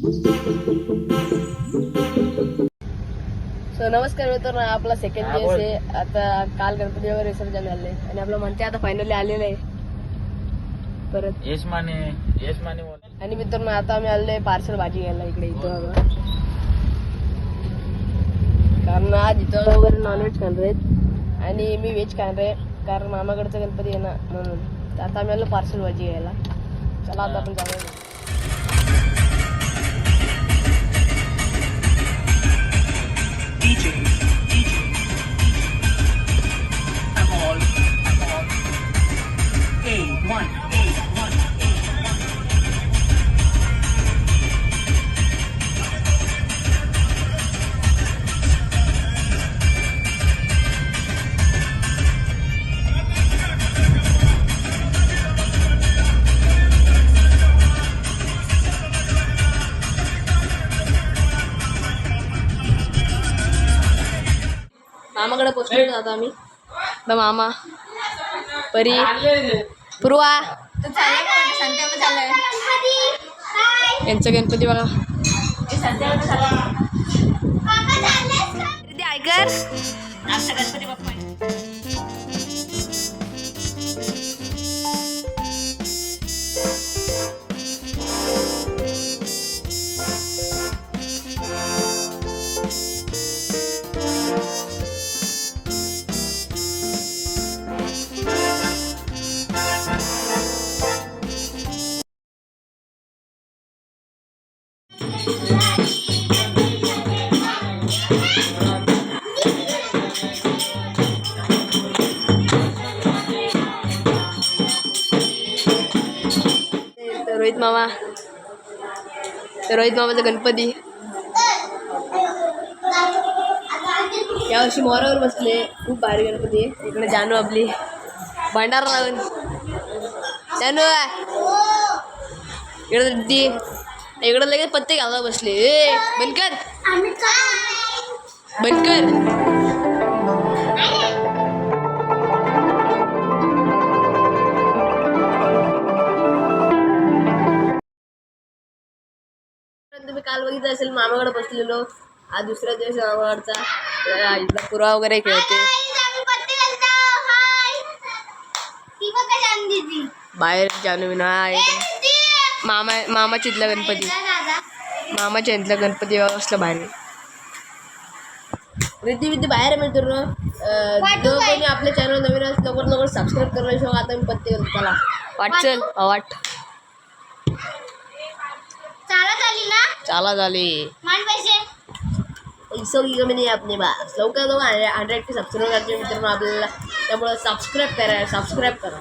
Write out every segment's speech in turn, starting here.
So नमस्कार मित्रांनो आपला सेकंड दिवस बोल. आहे. आता काल गणपती वगैरे विसर्जन झाले आणि आपलं म्हणते आता फायनली आलेलं आहे. परत. यश माने यश माने बोल. आणि मित्रांनो आता आम्ही आलोय पार्सल भाजी घ्यायला इकडे इथं कारण आज इथं वगैरे नॉनव्हेज खाणार आहेत. आणि मी व्हेज खाणार आहे कारण मामाकडचा गणपती आहे ना म्हणून. आता आम्ही आलो पार्सल भाजी घ्यायला. चला आता आपण जाऊया. मामाकडे पोचलो आता आम्ही. आता मामा. परी. पूर्वा. यांचं गणपती बघा. ऐकर रोहित मामा. तर रोहित मामाचा गणपती. यावर्षी मोरावर बसले. खूप भारी गणपती. आहे इकडे जानू आपली. भांडार लावून. जानू इकडे रिद्धी इकडे लगेच पत्ते घालायला बसले. ए बंद कर बंद कर तुम्ही काल बघितलं असेल मामाकडे बसलेलो. आज दुसरा दिवस मामाकडचा. इथला पुरावा वगैरे खेळते बाहेर जानू विना मामा मामाच्या इथला गणपती. मामाच्या इथला गणपती असलं बाहेर. रिद्धी विद्धी बाहेर आहे मित्रांनो. जो कोणी आपल्या चॅनल नवीन असं लवकर लवकर सबस्क्राईब करू शकतो आता मी पत्ते करतो चला वाट चल वाट. ना? चाला झाले मान पैसे. पैसे की कमी नाही आपले बा. लवकर लवकर हंड्रेड के सबस्क्राईब करायचे मित्रांनो आपल्याला. त्यामुळे सबस्क्राईब करा सबस्क्राईब करा.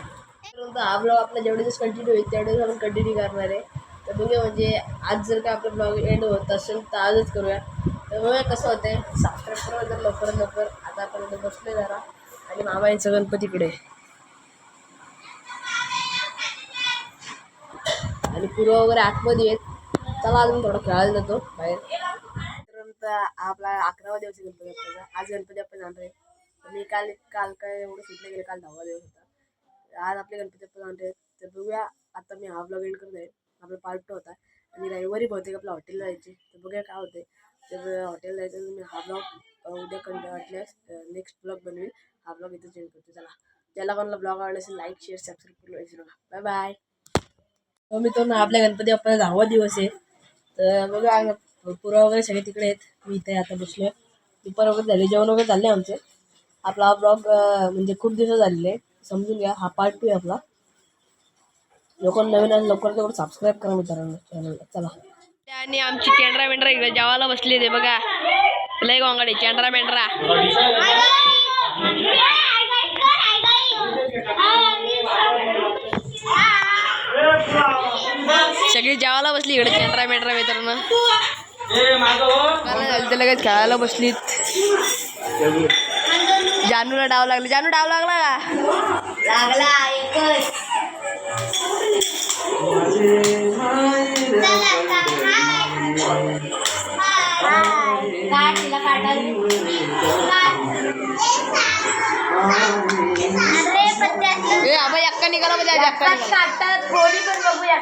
त्यानंतर हा ब्लॉग आपला जेवढे दिवस कंटिन्यू होईल तेवढे दिवस आपण कंटिन्यू करणार आहे. तर बघूया म्हणजे आज जर का आपला ब्लॉग एंड होत असेल तर आजच करूया. तर बघूया कसं होतंय. सबस्क्राईब करा जर लवकरात लवकर. आता आपण इथं बसलोय जरा. आणि मामा यांचं गणपतीकडे आणि पूर्व वगैरे आतमध्ये आहेत. चला अजून थोडं खेळायला जातो बाहेर. तर आपला अकरावा दिवस आहे गणपती बाप्पाचा. आज गणपती बाप्पा जाणार आहे. तर मी काल काल काय एवढं सुटलं गेलं काल दहावा दिवस होता. आज आपले गणपती बाप्पा जाणार आहेत तर बघूया आता मी हा ब्लॉग एंड करून आहे आपला पार्ट टू होता. आणि रविवारी बहुतेक आपल्या हॉटेलला जायचे. तर बघूया काय होते तर हॉटेल जायचं तर मी हा ब्लॉग उद्या कंट वाटल्यास नेक्स्ट ब्लॉग बनवेल हा ब्लॉग इथं चेंज करतो चला. ज्याला कोणाला ब्लॉग आवडला असेल लाईक शेअर सबस्क्राईब करून विसरू नका. बाय बाय हो मित्रांनो आपल्या गणपती बाप्पाचा दहावा दिवस आहे. तर बघा पुरा वगैरे सगळे तिकडे आहेत. मी इथे आता बसलो दुपार वगैरे झाले. जेवण वगैरे झाले आमचे. आपला हा ब्लॉग म्हणजे खूप दिवस झालेले. समजून घ्या. हा पार्ट टू आहे आपला. लोकांना नवीन आहे लवकर लवकर सबस्क्राईब करा मित्रांनो चॅनलला चला. आणि आमची कॅन्ड्रा मेंढरा इकडे जेवायला बसली ते बघा. लय गोंगाडे कॅन्ड्रा मेंढरा. सगळी जेवायला बसली इकडे कॅन्ड्रा मेंढरा मित्रांनो. लगेच खेळायला बसलीत. जानूला डाव लागला. जानू डाव लागला का? लागला एकच. काट तिला ए अबा अक्का निघाला पाहिजे अक्का निघाला. काटात कोणी पण बघूया.